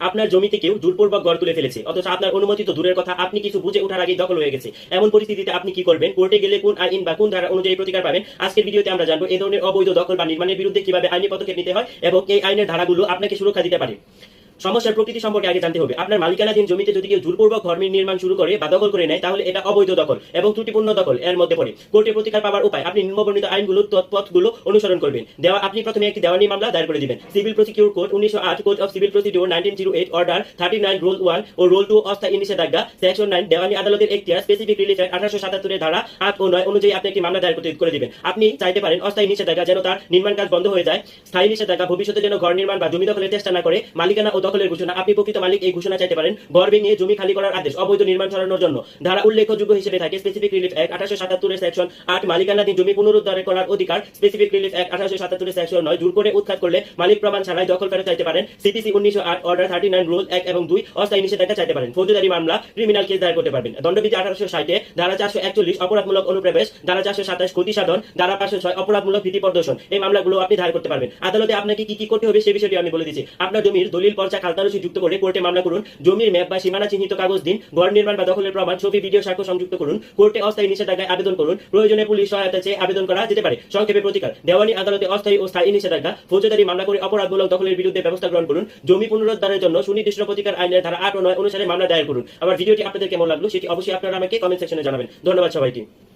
আপনার জমিতে কেউ জোরপূর্বক গড় তুলে ফেলেছে। অথচ আপনার অনুমতি তো দূরের কথা, আপনি কিছু বুঝে ওঠার আগে দখল হয়ে গেছে। এমন পরিস্থিতিতে আপনি কি করবেন? কোর্টে গেলে কোন আইন বা কোন ধারা অনুযায়ী প্রতিকার পাবেন? আজকের ভিডিওতে আমরা জানব এই ধরনের অবৈধ দখল বা নির্মাণের বিরুদ্ধে কীভাবে আইনি পদক্ষেপ নিতে হয় এবং এই আইনের ধারাগুলো আপনাকে সুরক্ষা দিতে পারে। সমস্যার প্রকৃতি সম্পর্কে আগে জানতে হবে। আপনার মালিকানাধীন জমিতে যদি কেউ জোরপূর্বক ঘর নির্মাণ শুরু করে বা দখল করে নেয়, তাহলে এটা অবৈধ দখল এবং ত্রুটিপূর্ণ দখল এর মধ্যে পড়ে। কোর্টে প্রতিকার পাওয়ার উপায়, আপনি নিম্নবর্ণিত আইনগুলো তৎপথগুলো অনুসরণ করবেন। দেওয়া আপনি প্রথমে একটি দেওয়ানি মামলা দায়ের করে দিবেন। সিভিল প্রসিকিউর কোড উনিশশো আট, code of civil procedure nineteen zero eight, order thirty nine, rule one O rule two অস্থায়ী নিষেধাজ্ঞা সেকশন নাইন, দেওয়ানি আদালতের এখতিয়ার, স্পেসিফিক রিলিফ আঠারোশো সাতাত্তরের ধারা আট ও নয় অনুযায়ী আপনি একটি মামলা দায়ের করে দিবেন। আপনি চাইতে পারেন অস্থায়ী নিষেধাজ্ঞা যেন তার নির্মাণ কাজ বন্ধ হয়ে যায়। স্থায়ী নিষেধাজ্ঞা ভবিষ্যতে যেন ঘর নির্মাণ বা জমি দখলের চেষ্টা না করে, মালিকানা ও দখলের ঘোষণা। আপনি প্রকৃত মালিক, এই ঘোষণা চাইতে পারেন। ঘর ভেঙে জমি খালি করার আদেশ, অবৈধ নির্মাণ সরানোর জন্য। ধারা উল্লেখযোগ্য হিসেবে থাকে স্পেসিফিক রিলিফ অ্যাক্ট আঠারোশো সাতাত্তরের সেকশন আট, মালিকানাধীন জমি পুনরুদ্ধার করার অধিকার স্পেসিফিক রিলিফ অ্যাক্ট আঠারোশো সাতাত্তরের সেকশন নয়, জোর করে উৎখাত করলে মালিক প্রমাণ ছাড়াই দখল ফেরত চাইতে পারেন। সিপিসি উনিশশো আট অর্ডার থার্টি নাইন রুল এক এবং দুই, অস্থায়ী নিষেধাজ্ঞা চাইতে পারেন। ফৌজদারি মামলা ক্রিমিনাল কেস দায়ের করতে পারবেন। দণ্ডবিধি আঠারোশো ষাটে ধারা চারশো একচল্লিশ, অপরাধমূলক অনুপ্রবেশ, ধারা চারশো সাতাশ ক্ষতি সাধন ধারা পাঁচশো ছয়, অপরাধমূলক ভীতি প্রদর্শন। এই মামলাগুলো আপনি দায়ের করতে পারবেন। আদালতে আপনাকে কি কি করতে হবে সে বিষয়টি আমি বলে দিচ্ছি। আপনার জমির দলিল পর্চা খালতারসি যুক্ত করে কোর্টে মামলা করুন। জমির ম্যাপ বা সীমানা চিহ্নিত কাগজ দিন, ঘর নির্মাণ বা দখলের প্রমাণ, ছবি, ভিডিও, সাক্ষ্য সংযুক্ত করুন। কোর্টে অস্থায়ী নিষেধাজ্ঞায় আবেদন করুন। প্রয়োজনে পুলিশ সহায়তা চেয়ে আবেদন করা যেতে পারে। সংক্ষেপে প্রতিকার, দেওয়ানি আদালতে অস্থায়ী ও স্থায়ী নিষেধাজ্ঞা, ফৌজদারি মামলা করে অপরাধমূলক দখলের বিরুদ্ধে ব্যবস্থা গ্রহণ করুন। জমি পুনরুদ্ধারের জন্য সুনির্দিষ্ট প্রতিকার আইনের ধারা আট ও নয় অনুসারে মামলা দায়ের করুন। আমার ভিডিওটি আপনাদের কেমন লাগল সেটি অবশ্যই আপনারা আমাকে কমেন্ট সেকশনে জানাবেন। ধন্যবাদ সবাইকে।